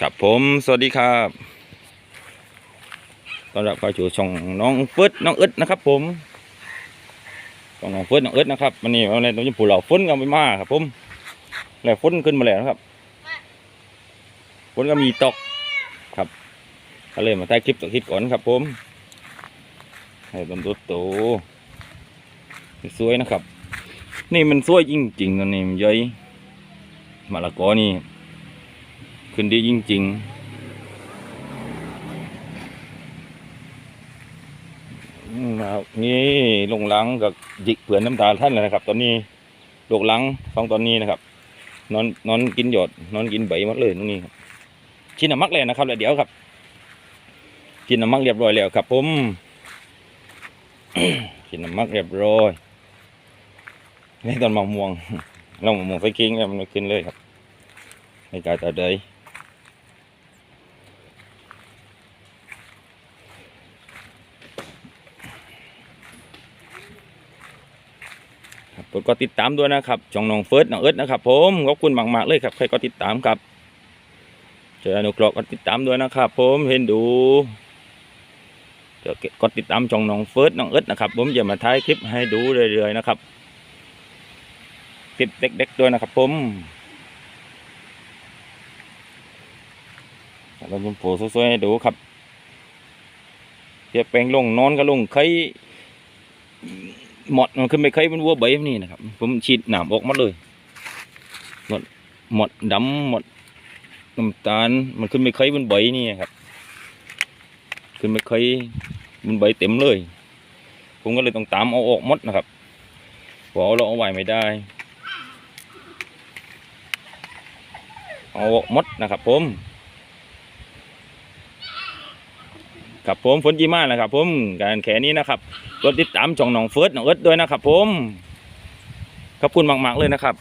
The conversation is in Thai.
ครับผมสวัสดีครับต้อนรับเข้าสู่ช่องน้องเฟิร์สน้องเอิร์ดนะครับ ผมช่องน้องเฟิร์สน้องเอิร์ดนะครับวันนี้วันนี้ตรงนี้ปู่เราฝนก็ไม่มาครับ ผมแล้วฝนขึ้นมาแล้วนะครับฝนก็มีตกครับก็เลยมาถ่ายคลิปต่อคลิปก่อนครับ ผมให้ต้นตัวโตสวยนะครับ นี่มันสวยจริงๆตอนนี้มันใหญ่มะละกอนี่ ขึ้นดีจริงๆอืมครับนี่ลงหลังกับจิกเผื่อนน้ำตาท่านเลยนะครับ ตอนนี้ลงหลังสองตอนนี้นะครับ นอนนอนกินหยดนอนกินใบหมดเลยตรงนี้ครับกินน้ำมักเลยนะครับแล้วเดี๋ยวครับกินน้ำมักเรียบร้อยแล้วครับผมกินน้ำมักเรียบร้อยนี่ตอนมะม่วงเรามะม่วงใส่กิ้งแล้วมันขึ้นเลยครับในกายตาเดย ครับกดติดตามด้วยนะครับช่องน้องเฟิร์สน้องเอิร์ดนะครับ ผมขอบคุณมากๆเลยครับใครก็ติดตามครับเจออนุกรอกก็ติดตามด้วยนะครับ ผมเห็นดูเดี๋ยวกดติดตามช่องน้องเฟิร์สน้องเอิร์ดนะครับ ผมจะมาถ่ายคลิปให้ดูเรื่อยๆนะครับคลิปเด็กๆด้วยนะครับ ผมเราจะโผล่สวยๆให้ดูครับเทียบแปลงลงนอนก็ลงไข่ หมดมันขึ้นไปไข่มันวัวใบนี่นะครับ ผมฉีดหนามออกหมดเลยหมดหมดดำหมดน้ำตาลมันขึ้นไปไข่บนใบนี่ครับ ขึ้นไปไข่บนใบเต็มเลย ผมก็เลยต้องตามเอาออกหมดนะครับเพอเราเอาไว้ไม่ได้เอาออกหมดนะครับ ผมครับผมฝนจีมานะครับ ผมการแขนนี้นะครับ กดติดตามช่องน้องเฟิร์สน้องเอิร์ดด้วยนะครับผม ขอบคุณมาก ๆ เลยนะครับ